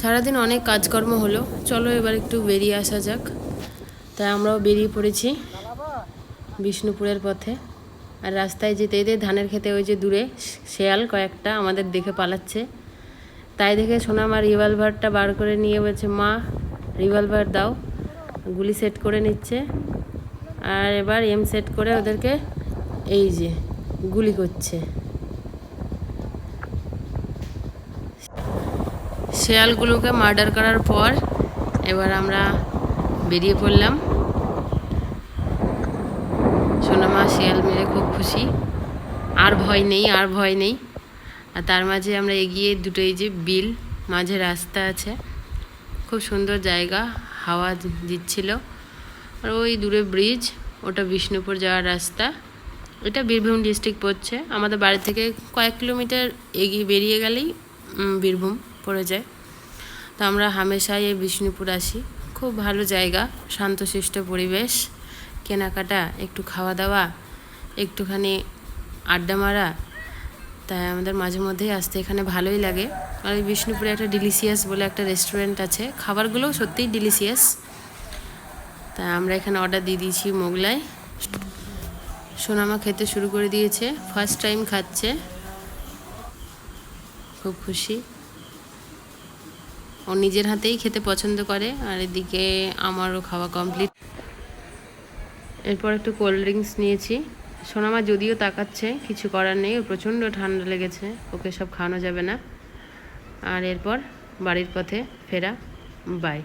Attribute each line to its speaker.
Speaker 1: সারাদিন অনেক কাজকর্ম হলো। চলো এবার একটু বেরিয়ে আসা যাক। তাই আমরাও বেরিয়ে পড়েছি বিষ্ণুপুরের পথে। আর রাস্তায় যেতে যেতে ধানের খেতে ওই যে দূরে শেয়াল কয়েকটা আমাদের দেখে পালাচ্ছে। তাই দেখে সোনামা রিভলভারটা বার করে নিয়ে বলছে, মা, রিভলভার দাও। গুলি সেট করে নিচ্ছে। আর এবার এম সেট করে ওদেরকে এই যে গুলি করছে। শেয়ালগুলোকে মার্ডার করার পর এবার আমরা বেরিয়ে পড়লাম। সোনামা শিয়াল মেরে খুব খুশি। আর ভয় নেই, আর ভয় নেই। আর তার মাঝে আমরা এগিয়ে দুটোই যে বিল, মাঝে রাস্তা আছে। খুব সুন্দর জায়গা, হাওয়া দিচ্ছিল। আর ওই দূরে ব্রিজ, ওটা বিষ্ণুপুর যাওয়ার রাস্তা। এটা বীরভূম ডিস্ট্রিক্ট পড়ছে। আমাদের বাড়ি থেকে কয়েক কিলোমিটার এগিয়ে বেরিয়ে গেলেই বীরভূম। পড়ে যায়। তো আমরা হামেশাই এই বিষ্ণুপুর আসি। খুব ভালো জায়গা, শান্তশিষ্ট পরিবেশ, কেনাকাটা, একটু খাওয়া দাওয়া একটুখানি আড্ডা মারা। তাই আমাদের মাঝে মধ্যেই আসতে এখানে ভালোই লাগে। আর এই বিষ্ণুপুরে একটা ডিলিশিয়াস বলে একটা রেস্টুরেন্ট আছে। খাবারগুলোও সত্যিই ডিলিশিয়াস তাই আমরা এখানে অর্ডার দিয়ে দিয়েছি মোগলাই। সোনামা খেতে শুরু করে দিয়েছে। ফার্স্ট টাইম খাচ্ছে। খুব খুশি। ও নিজের হাতেই খেতে পছন্দ করে, আর এদিকে আমারও খাওয়া কমপ্লিট এরপর একটু কোল্ড ড্রিঙ্কস নিয়েছি। সোনামা যদিও তাকাচ্ছে, কিছু করার নেই প্রচণ্ড ঠান্ডা লেগেছে, ওকে সব খাওয়ানো যাবে না। আর এরপর বাড়ির পথে ফেরা বাই